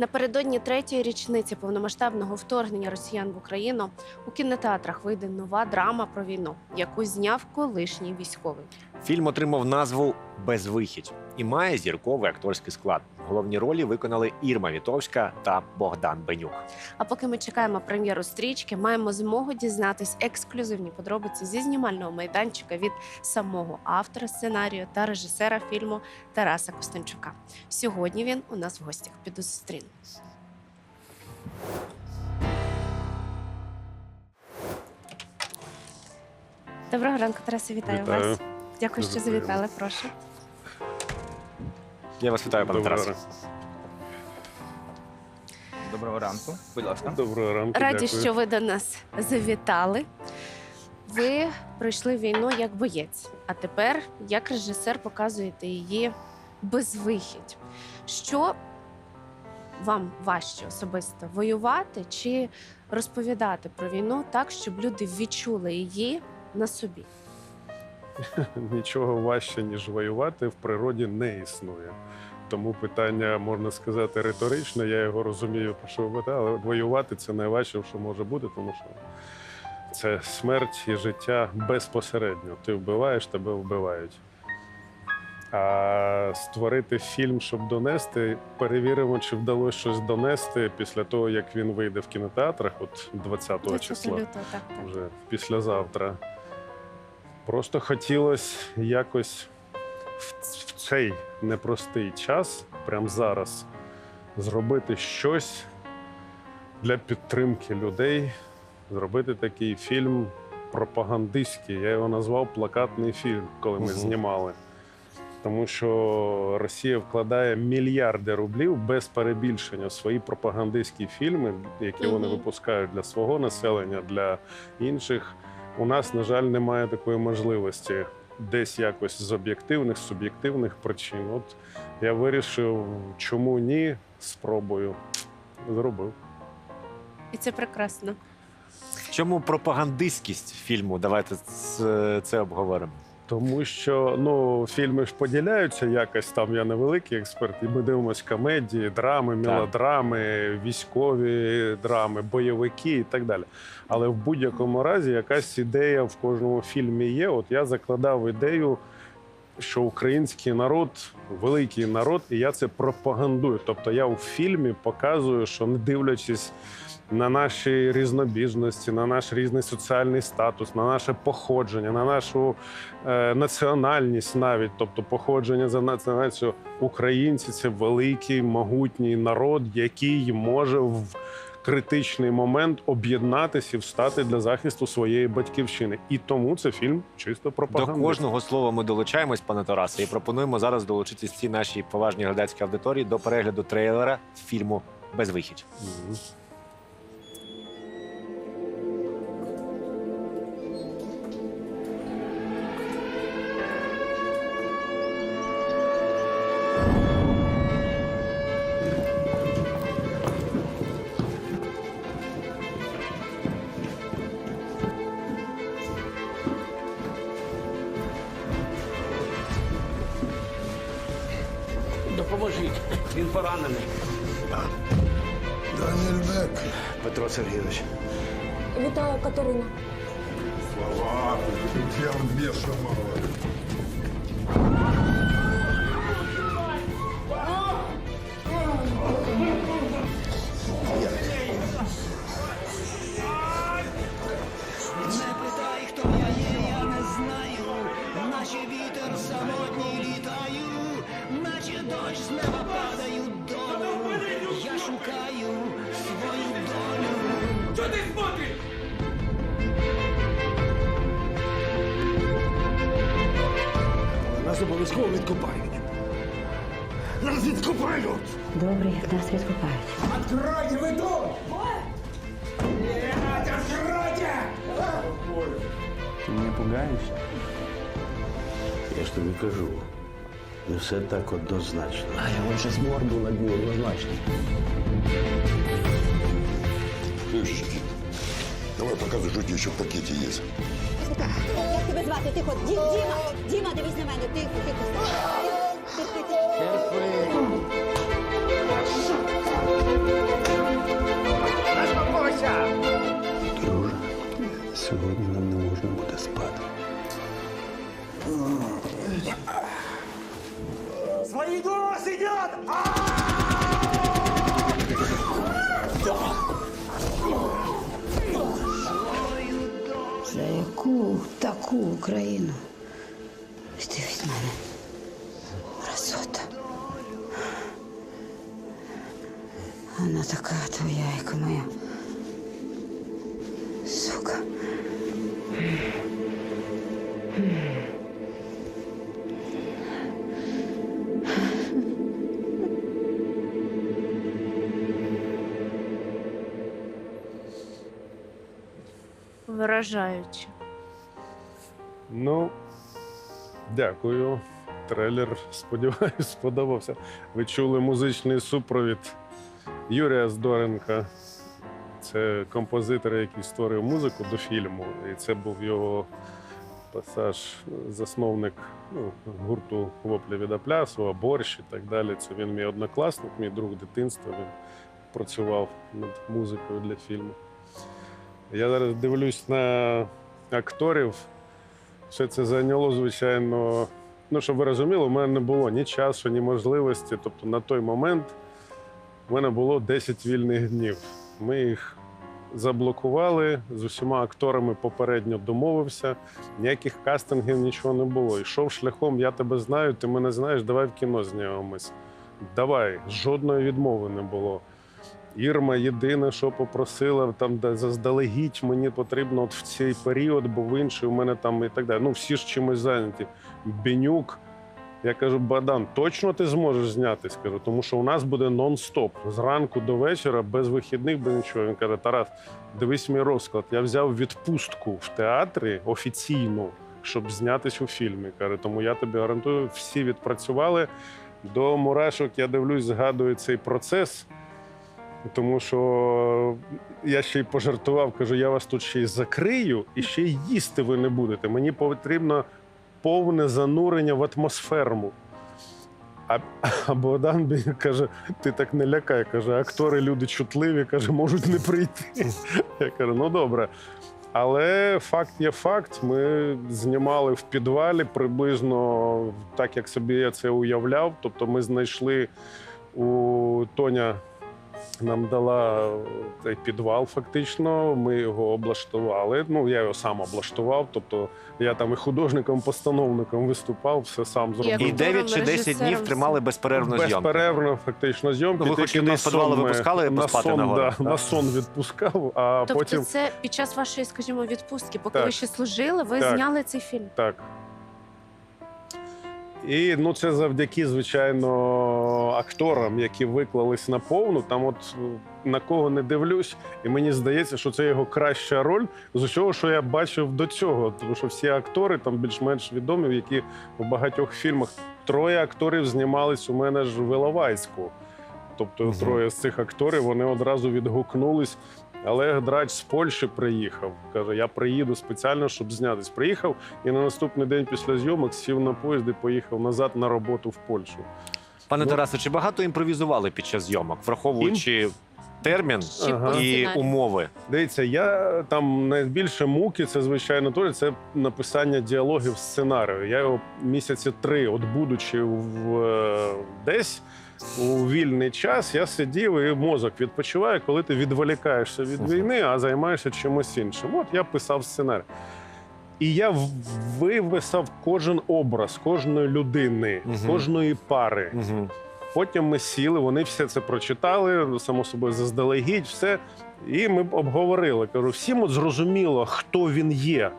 Напередодні третьої річниці повномасштабного вторгнення росіян в Україну у кінотеатрах вийде нова драма про війну, яку зняв колишній військовий. Фільм отримав назву Безвихідь і має зірковий акторський склад. Головні ролі виконали Ірма Вітовська та Богдан Бенюк. А поки ми чекаємо прем'єру стрічки, маємо змогу дізнатись ексклюзивні подробиці зі знімального майданчика від самого автора сценарію та режисера фільму Тараса Костенчука. Сьогодні він у нас в гостях. Піду зустрінемось. Доброго ранку, Тарасе, вітаю, Вітаю. вас. Дякую, що завітали. Прошу. Я вас вітаю, пане Доброго Тарасе. ранку. Доброго ранку, будь ласка. Доброго ранку. Раді, дякую. що ви до нас завітали. Ви пройшли війну як боєць, а тепер, як режисер, показуєте її безвихідь. Що вам важче особисто воювати чи розповідати про війну так, щоб люди відчули її на собі? Нічого важче, ніж воювати, в природі не існує. Тому питання, можна сказати, риторичне, я його розумію, про що ви питали, але воювати це найважче, що може бути, тому що це смерть і життя безпосередньо. Ти вбиваєш, тебе вбивають. А створити фільм, щоб донести, перевіримо, чи вдалося щось донести після того, як він вийде в кінотеатрах, от 20 20 числа. так, так. вже післязавтра. Просто хотілося якось в в цей непростий час, прямо зараз, зробити щось для підтримки людей, зробити такий фільм пропагандистський. Я його назвав плакатний фільм, коли ми Мгм. знімали. Тому що Росія вкладає мільярди рублів без перебільшення в свої пропагандистські фільми, які вони випускають для свого населення, для інших. У нас, на жаль, немає такої можливості десь якось з об'єктивних, суб'єктивних причин. От я вирішив, чому ні, спробую. Зробив. І це прекрасно. В чому пропагандистськість фільму? Давайте це, це обговоримо. Тому що ну фільми ж поділяються якось там. Я не великий експерт, і ми дивимося комедії, драми, мелодрами, військові драми, бойовики і так далі. Але в будь-якому разі якась ідея в кожному фільмі є. От я закладав ідею, що український народ великий народ, і я це пропагандую. Тобто я у фільмі показую, що не дивлячись на наші різнобіжності, на наш різний соціальний статус, на наше походження, на нашу е, національність, навіть тобто походження за національністю українці це великий могутній народ, який може в критичний момент об'єднатися і встати для захисту своєї батьківщини. І тому це фільм чисто До кожного слова ми долучаємось, пане Тарасе, і пропонуємо зараз долучитись цій нашій поважній глядацькій аудиторії до перегляду трейлера фільму Безвихідь. Поранений. Даніель Бек. Петро Сергійович. Вітаю, Катерина. Слова, я беса мало. Не питай, хто я є, я не знаю, наче вітер самотній літаю, наче дощ з неба падаю обов'язково відкопають. Нас відкопають! Добре, як нас відкопають. Откройте вы дом! Нет, откройте! Ти мене пугаєш? Я ж тобі кажу, не все так однозначно. А я лише з морду наб'ю однозначно. Слышишь, Давай показуй, що ті ще в пакеті є. Як тебе звати? Тихо, Ді- Дима, Дима, дивись на мене, Ты, ты, ты. тихо, тихо. Друже, сьогодні нам не нужно будет спать. Свои голос идет! А! Таку, таку Україну. Ти від мене. Красота. Вона така твоя, як моя. Сука. Вражаюче. Ну, дякую. Трейлер, сподіваюся, сподобався. Ви чули музичний супровід Юрія Здоренка. Це композитор, який створив музику до фільму. І це був його пасаж, засновник ну, гурту Воплі від Аплясу, борщ і так далі. Це він мій однокласник, мій друг дитинства. Він працював над музикою для фільму. Я зараз дивлюсь на акторів. Все це зайняло, звичайно. Ну, щоб ви розуміли, у мене не було ні часу, ні можливості. Тобто на той момент в мене було 10 вільних днів. Ми їх заблокували з усіма акторами попередньо домовився. Ніяких кастингів, нічого не було. Йшов шляхом, я тебе знаю, ти мене знаєш, давай в кіно знайомимось. Давай, жодної відмови не було. Ірма єдине, що попросила, там де заздалегідь мені потрібно от в цей період, бо в інший у мене там і так далі. Ну всі ж чимось зайняті. Бенюк. Я кажу, Бадан, точно ти зможеш знятись? Кажу, тому що у нас буде нон-стоп зранку до вечора, без вихідних, без нічого. Він каже: Тарас, дивись мій розклад. Я взяв відпустку в театрі офіційну, щоб знятись у фільмі. Каже, тому я тобі гарантую, всі відпрацювали. До мурашок я дивлюсь, згадую цей процес. Тому що я ще й пожартував, кажу, я вас тут ще й закрию, і ще й їсти ви не будете. Мені потрібно повне занурення в атмосферу. А, а Богдан каже: ти так не лякай. каже, актори люди чутливі, каже, можуть не прийти. Я кажу, ну добре. Але факт є факт. Ми знімали в підвалі приблизно так, як собі я це уявляв. Тобто ми знайшли у Тоня нам дала цей підвал, фактично. Ми його облаштували. Ну, я його сам облаштував. Тобто я там і художником-постановником виступав, все сам зробив. І Актором, 9 чи 10 днів тримали безперервну зйомку. Безперервно, фактично, зйомки. Ну, ви хоч на з підвалу сон ми- випускали на поспати сон, на да, да? на сон відпускав, а Тобто, потім це під час вашої, скажімо, відпустки, поки Так. ви ще служили, ви Так. зняли цей фільм. Так. І ну, це завдяки, звичайно, акторам, які виклались на повну. Там, от е, на кого не дивлюсь, і мені здається, що це його краща роль з усього, що я бачив до цього. Тому що всі актори там більш-менш відомі, які в багатьох фільмах троє акторів знімались у мене ж в Іловайську. Тобто Мгм. троє з цих акторів вони одразу відгукнулись. Олег Драч з Польщі приїхав. Каже: я приїду спеціально, щоб знятись. Приїхав і на наступний день після зйомок сів на поїзд і поїхав назад на роботу в Польщу. Пане Ну- Тарасе, чи багато імпровізували під час зйомок, враховуючи термін Ага. і умови? Дивіться, я там найбільше муки, це звичайно теж це написання діалогів сценарію. Я його місяці три, от будучи в е, десь у вільний час, я сидів і мозок відпочиває, коли ти відволікаєшся від війни, а займаєшся чимось іншим. От я писав сценарій. І я виписав кожен образ кожної людини, угу. кожної пари. Угу. Потім ми сіли, вони все це прочитали, само собою заздалегідь, все. І ми обговорили. Кажу, всім от зрозуміло, хто він є.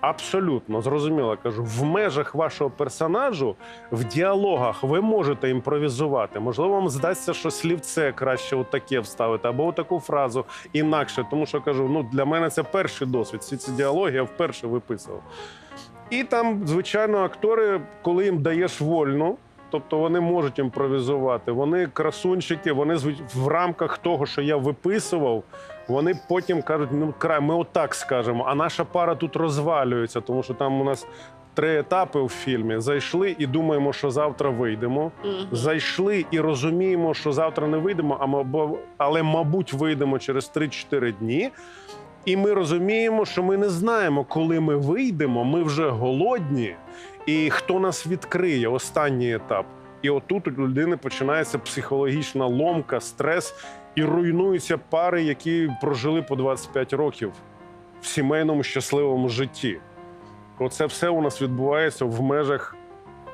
Абсолютно зрозуміло. Кажу, в межах вашого персонажу, в діалогах ви можете імпровізувати. Можливо, вам здасться, що слівце краще отаке вставити, або таку фразу інакше. Тому що кажу, ну для мене це перший досвід. Всі ці діалоги я вперше виписував. І там, звичайно, актори, коли їм даєш вольну, тобто вони можуть імпровізувати. Вони красунчики, вони в рамках того, що я виписував, вони потім кажуть: ну край, ми отак скажемо, а наша пара тут розвалюється, тому що там у нас три етапи у фільмі. Зайшли і думаємо, що завтра вийдемо. Зайшли і розуміємо, що завтра не вийдемо, а мабо- але, мабуть, вийдемо через 3-4 дні. І ми розуміємо, що ми не знаємо, коли ми вийдемо. Ми вже голодні, і хто нас відкриє останній етап. І отут у людини починається психологічна ломка, стрес, і руйнуються пари, які прожили по 25 років в сімейному щасливому житті. Оце все у нас відбувається в межах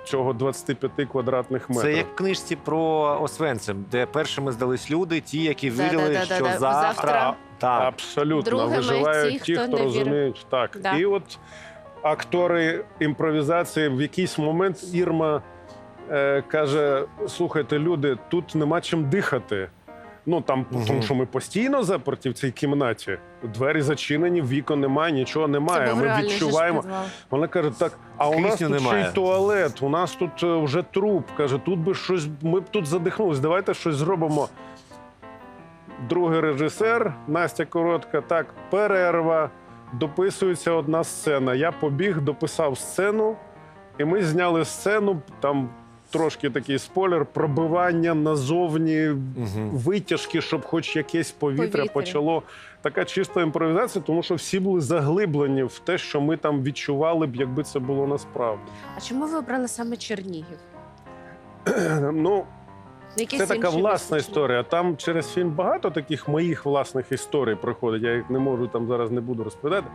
цього 25 квадратних метрів. Це як в книжці про Освенцим, де першими здались люди, ті, які Да, вірили, да, да, що да, да. завтра, Завтра. так. Абсолютно Другими виживають ті, ті, хто хто, не розуміють. Так. Да. І от актори імпровізації в якийсь момент Ірма е, каже: слухайте, люди, тут нема чим дихати. Ну там, Мгм. тому що ми постійно заперті в цій кімнаті. Двері зачинені, вікон немає, нічого немає. Це був ми відчуваємо. Вона каже: так, а у нас тут ще й туалет, у нас тут е, вже труп. Каже, тут би щось, ми б тут задихнулись. Давайте щось зробимо. Другий режисер, Настя Коротка, так, перерва. Дописується одна сцена. Я побіг, дописав сцену, і ми зняли сцену. Там трошки такий спойлер, пробивання назовні, Мгм. витяжки, щоб хоч якесь повітря, Повітря. почало. Така чиста імпровізація, тому що всі були заглиблені в те, що ми там відчували б, якби це було насправді. А чому ви обрали саме Чернігів? Ну, Якісь це така власна визначення? історія. Там через фільм багато таких моїх власних історій проходить. Я їх не можу там зараз не буду розповідати.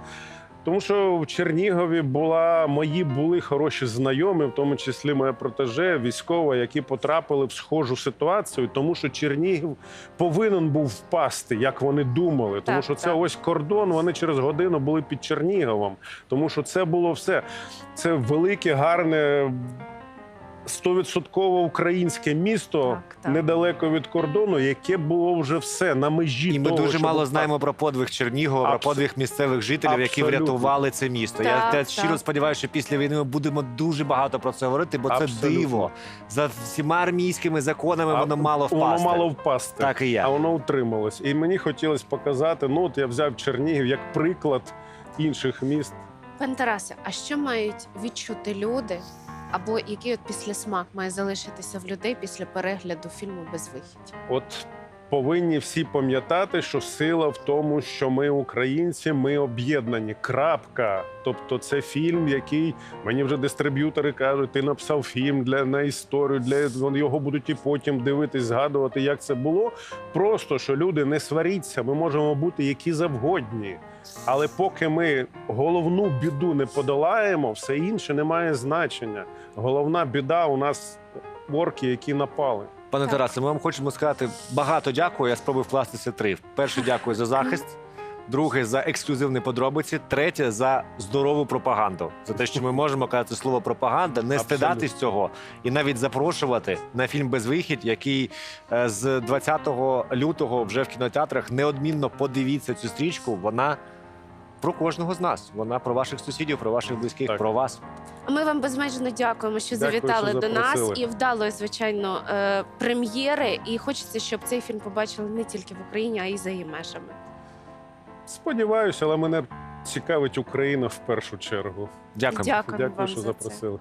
Тому що в Чернігові була мої були хороші знайомі, в тому числі моя протеже, військова, які потрапили в схожу ситуацію, тому що Чернігів повинен був впасти, як вони думали. Тому Так, що це так. ось кордон. Вони через годину були під Черніговом. Тому що це було все. Це велике, гарне. Стовідсотково українське місто Так, так. недалеко від кордону, яке було вже все на межі. І ми того, дуже щоб мало знаємо про подвиг Чернігова, про подвиг місцевих жителів, які Абсолютно. врятували це місто. я Так, я так. щиро сподіваюся, що після війни ми будемо дуже багато про це говорити, бо це Абсолютно. диво. За всіма армійськими законами А воно мало впасти. Воно мало впасти. Так і є. А воно утрималось. І мені хотілося показати. Ну, от я взяв Чернігів як приклад інших міст. Пане Тарасе, а що мають відчути люди? Або який от післясмак має залишитися в людей після перегляду фільму Безвихідь? От повинні всі пам'ятати, що сила в тому, що ми українці, ми об'єднані. Крапка. Тобто, це фільм, який мені вже дистриб'ютори кажуть, ти написав фільм для на історію, для його будуть і потім дивитись, згадувати, як це було. Просто що люди не сваріться, ми можемо бути які завгодні. Але поки ми головну біду не подолаємо, все інше не має значення. Головна біда у нас орки, які напали. Пане. Тарасе, ми вам хочемо сказати багато дякую. Я спробую вкластися три. Перше, дякую за захист. Друге за ексклюзивні подробиці. Третє за здорову пропаганду. За те, що ми можемо казати слово пропаганда, не Абсолютно. стидатись цього і навіть запрошувати на фільм Безвихідь, який е, з 20 лютого вже в кінотеатрах неодмінно подивіться цю стрічку. Вона про кожного з нас. Вона про ваших сусідів, про ваших близьких, Так. про вас. А Ми вам безмежно дякуємо, що Дякую, завітали що до нас і вдалої, звичайно, е, прем'єри. І хочеться, щоб цей фільм побачили не тільки в Україні, а й за її межами. Сподіваюся, але мене цікавить Україна в першу чергу. Дякую. Дякую, Дякую, вам що за це. запросили.